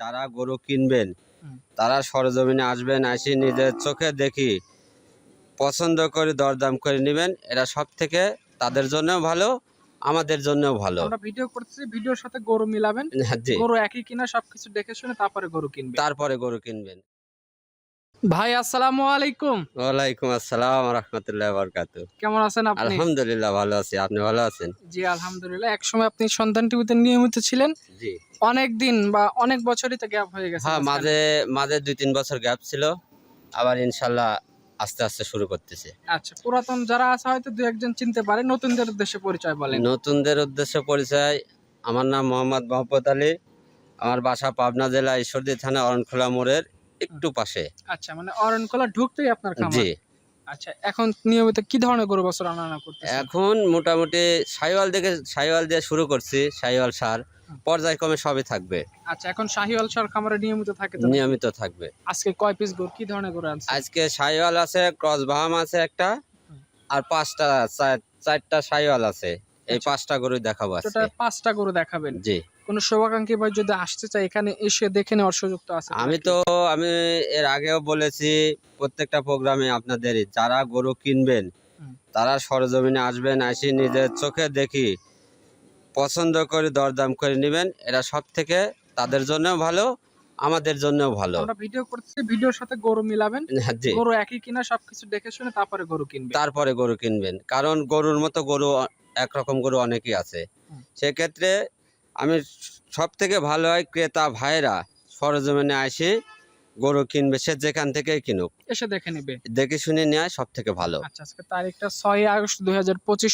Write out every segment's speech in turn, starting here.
যারা গরু কিনবেন তারা সরজমিনে আসবেন আসি নিজের চোখে দেখি পছন্দ করে দরদাম করে নেবেন। এরা সব থেকে তাদের জন্যও ভালো আমাদের জন্য ভালো। আমরা ভিডিও করতেছি ভিডিওর সাথে গরু মিলাবেন। হ্যাঁ, গরু একই কিনা সবকিছু দেখে শুনে তারপরে গরু কিনবেন। তারপরে গরু কিনবেন। ভাই আসসালামু আলাইকুম। ওয়ালাইকুম আসসালাম রহমতুল্লাহ বরকাত কেমন আছেন আপনি? আলহামদুলিল্লাহ ভালো আছি। আপনি ভালো আছেন? জি আলহামদুলিল্লাহ। এক সময় আপনি সন্তান টিভিতে নিয়মিত ছিলেন। জি। অনেক দিন বা অনেক বছরই তো গ্যাপ হয়ে গেছে হ্যাঁ মাঝে মাঝে দুই তিন বছর গ্যাপ ছিল। আবার ইনশাল্লাহ আস্তে আস্তে শুরু করতেছে। আচ্ছা পুরাতন যারা আছে হয়তো দু একজন চিনতে পারে নতুনদের উদ্দেশ্যে পরিচয় বলেন। নতুনদের উদ্দেশ্যে পরিচয় আমার নাম মোহাম্মদ মহব্বত আলী। আমার বাসা পাবনা জেলা ঈশ্বরদী থানা অরণখোলা মোড়ের। একটু পাশে। আচ্ছা মানে অরণকলা ঢুকতেই আপনার খামার। জি। আচ্ছা এখন নিয়মিত কি ধরনের গরু বছর আনা করতে এখন মোটামুটি সাইওয়াল থেকে সাইওয়াল দিয়ে শুরু করছি সাইওয়াল সার। পর্যায়ক্রমে সবই থাকবে। আচ্ছা এখন শাহিওয়াল সর খামারে নিয়মিত থাকে তো নিয়মিত থাকবে। আজকে কয় পিস গরু কি ধরনের গরু আনছে আজকে সাইওয়াল আছে ক্রস বাহাম আছে একটা আর পাঁচটা চার- চারটা সাইওয়াল আছে। এই আচ্ছা। পাঁচটা গরু দেখাবো আজকে। পাঁচটা গরু দেখাবেন। জি। কোন শুভাকাঙ্ক্ষী ভাই যদি আসতে চায় এখানে এসে দেখে নেওয়ার সুযোগ তো আছে। আমি তো আমি এর আগেও বলেছি প্রত্যেকটা প্রোগ্রামে আপনাদের যারা গরু কিনবেন তারা সরজমিনে আসবেন আসি নিজের চোখে দেখি পছন্দ করে দরদাম করে নেবেন। এরা সব থেকে তাদের জন্যও ভালো আমাদের জন্য ভালো। আমরা ভিডিও করতেছি ভিডিওর সাথে গরু মিলাবেন। হ্যাঁ, গরু একই কিনা সবকিছু দেখে শুনে তারপরে গরু কিনবে তারপরে গরু কিনবেন। কারণ গরুর মতো গরু একরকম গরু অনেকই আছে। সেক্ষেত্রে আমি সব থেকে ভালো হয় ক্রেতা ভাইরা সরজমিনে আসি গরু কিনবে সে যেখান থেকেই কিনুক। এসে দেখে নেবে। দেখে শুনে নেয় সব থেকে ভালো। আচ্ছা আজকে তারিখটা ছয় আগস্ট দুই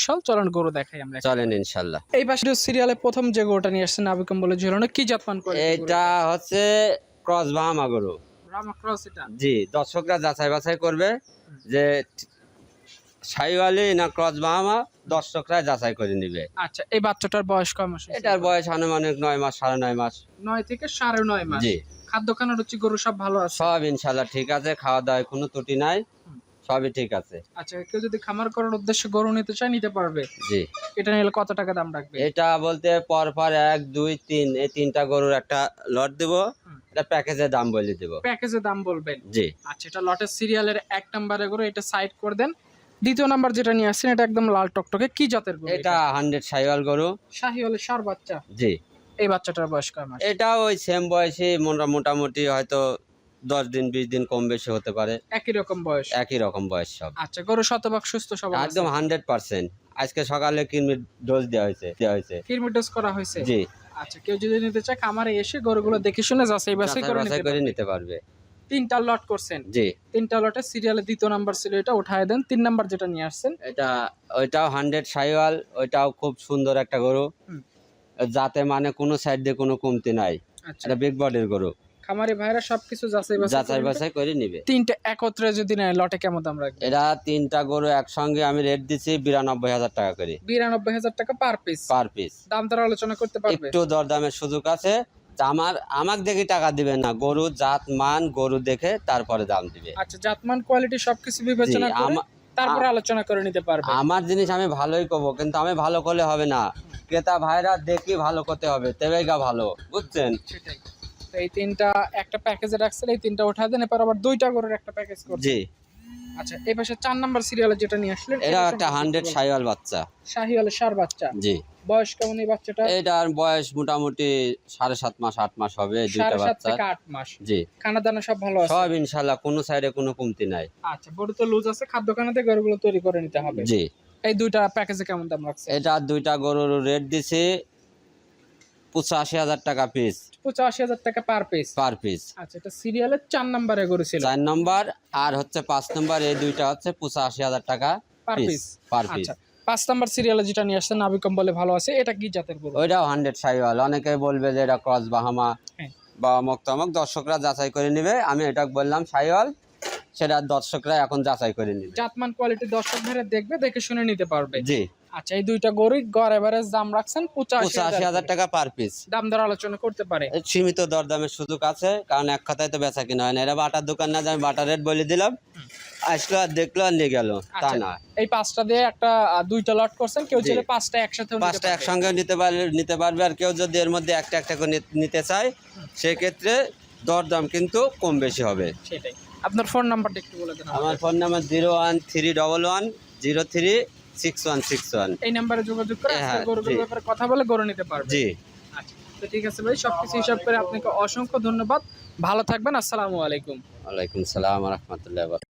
সাল চলন গরু দেখাই আমরা। চলেন ইনশাল্লাহ। এই পাশে সিরিয়ালে প্রথম যে গরুটা নিয়ে আসছেন আবিকম বলে ঝুলানো কি জাতমান করে এটা হচ্ছে ক্রস বাহামা গরু। জি দর্শকরা যাচাই বাছাই করবে যে সাইওয়ালি না ক্রস বাহামা দর্শকরা যাচাই করে নিবে। আচ্ছা এই বাচ্চাটার বয়স কয় মাস এটার বয়স আনুমানিক নয় মাস সাড়ে নয় মাস। নয় থেকে সাড়ে নয় মাস। জি। খাদ্য খানা রুচি গরু সব ভালো আছে? সব ইনশাল্লাহ ঠিক আছে খাওয়া দাওয়ায় কোনো ত্রুটি নাই সবই ঠিক আছে। আচ্ছা কেউ যদি খামার করার উদ্দেশ্যে গরু নিতে চায় নিতে পারবে? জি। এটা নিলে কত টাকা দাম রাখবে? এটা বলতে পর পর এক দুই তিন এই তিনটা গরুর একটা লট দিব। এটা প্যাকেজের দাম বলে দিব। প্যাকেজে দাম বলবেন? জি। আচ্ছা এটা লটের সিরিয়ালের এক নম্বরে গরু এটা সাইড করে দেন দ্বিতীয় নাম্বার যেটা নিয়ে আসছেন এটা একদম লাল টকটকে কি জাতের গরু এটা হান্ড্রেড সাইওয়াল গরু। শাহি হলে সার বাচ্চা? জি। এই বাচ্চাটার বয়স কয় মাস? এটা ওই সেম বয়সী মোটা- মোটামুটি হয়তো দশ দিন বিশ দিন কম বেশি হতে পারে। একই রকম বয়স? একই রকম বয়স সব। আচ্ছা গরু শতভাগ সুস্থ সব একদম হান্ড্রেড পার্সেন্ট। আজকে সকালে কিনমির ডোজ দেওয়া হয়েছে দেওয়া হয়েছে। কিরমিটোস করা হয়েছে? জি। আচ্ছা কেউ যদি নিতে চায় খামারে এসে গরুগুলো দেখে শুনে যাচাই বাছাই করে নিতে পারবে। তিনটা লট করছেন। জি। তিনটা লটে সিরিয়ালে দ্বিতীয় নাম্বার ছিল এটা উঠায় দেন তিন নাম্বার যেটা নিয়ে আসছেন। এটা ওইটাও হান্ড্রেড সাইওয়াল ওইটাও খুব সুন্দর একটা গরু। যাতে মানে কোনো সাইড দিয়ে কোনো কমতি নাই। আচ্ছা। এটা বিগ বডির গরু। খামারি ভাইরা সবকিছু যাচাই বাছাই যাচাই বাছাই করে নিবে। তিনটে একত্রে যদি নেয় লটে কেমন দাম রাখবে? এরা তিনটা গরু একসঙ্গে আমি রেট দিচ্ছি বিরানব্বই হাজার টাকা করে। বিরানব্বই হাজার টাকা পার পিস পার পিস দাম দর আলোচনা করতে পারবে? একটু দরদামের সুযোগ আছে। তা আমার আমাকে দেখে টাকা দিবে না। গরু জাত মান গরু দেখে তারপরে দাম দিবে। আচ্ছা জাত মান কোয়ালিটি সবকিছু বিবেচনা করে তারপর আলোচনা করে নিতে পারবে। আমার জিনিস আমি ভালোই করব কিন্তু আমি ভালো করলে হবে না। ক্রেতা ভাইরা দেখি ভালো করতে হবে তবেই গা ভালো বুঝছেন? সেটাই। তো এই তিনটা একটা প্যাকেজে রাখছেন এই তিনটা উঠা দেন এবার আবার দুইটা গরুর একটা প্যাকেজ করছি জি। আচ্ছা এই পাশে চার নাম্বার সিরিয়ালে যেটা নিয়ে আসলেন এটা একটা হান্ড্রেড সাইওয়াল বাচ্চা। শাহি হলে সার বাচ্চা। জি। বয়স কেমন এই বাচ্চাটা? এটার বয়স মোটামুটি সাড়ে সাত মাস আট মাস হবে দুইটা বাচ্চা। আট মাস। জি। খানা দানা সব ভালো আছে? সব ইনশাল্লাহ কোনো সাইডে কোনো কমতি নাই। আচ্ছা বড় তো লুজ আছে খাদ্য খানাতে গরুগুলো তৈরি করে নিতে হবে। জি। এই দুইটা প্যাকেজে কেমন দাম রাখছে এটা দুইটা গরুর রেট দিছি পঁচাশি হাজার টাকা পিস পঁচাশি হাজার টাকা পার পিস পার পিস আচ্ছা এটা সিরিয়ালের চার নাম্বারে গরু ছিল চার নম্বর আর হচ্ছে পাঁচ নম্বর এই দুইটা হচ্ছে পঁচাশি হাজার টাকা পার পিস পার পিস পাঁচ নাম্বার সিরিয়ালে যেটা নিয়ে বলে ভালো আছে এটা কি জাতের গরু? ওইটাও হান্ড্রেড সাইওয়াল অনেকে বলবে যে এটা ক্রস বাহামা হ্যাঁ। বা অমক তমক দর্শকরা যাচাই করে নিবে। আমি এটা বললাম সাইওয়াল সেটা দর্শকরা এখন যাচাই করে নিবে। জাতমান কোয়ালিটি দর্শক ভাইরা দেখবে দেখে শুনে নিতে পারবে। জি। আচ্ছা এই দুইটা গরুই গড় এভারেজ দাম রাখছেন পঁচাশি হাজার টাকা পার পিস দাম দর আলোচনা করতে পারে। সীমিত দরদামের সুযোগ আছে কারণ এক কথায় তো বেচা কিনা হয় না। এরা বাটার দোকান না যে আমি বাটার রেট বলে দিলাম আসলো আর দেখল আর নিয়ে গেল তা আচ্ছা, না এই পাঁচটা দিয়ে একটা আহ, দুইটা লট করছেন কেউ জি। চাইলে পাঁচটা একসাথে পাঁচটা একসঙ্গে নিতে পারবে নিতে পারবে আর কেউ যদি এর মধ্যে একটা একটা করে নি- নিতে চায় সেক্ষেত্রে দরদাম কিন্তু কম বেশি হবে। সেটাই। আপনার ফোন নাম্বারটা একটু বলে দেন। আমার phone number zero one three double one zero three six one six one এই নাম্বারে যোগাযোগ করে হ্যাঁ, গরুগুলোর জি। ব্যাপারে কথা বলে গরু নিতে পারবে। জি। আচ্ছা তো ঠিক আছে ভাই সবকিছু হিসাব করে আপনাকে অসংখ্য ধন্যবাদ। ভালো থাকবেন আসসালামু আলাইকুম। ওয়ালাইকুম সালাম রহমতুল্লাহ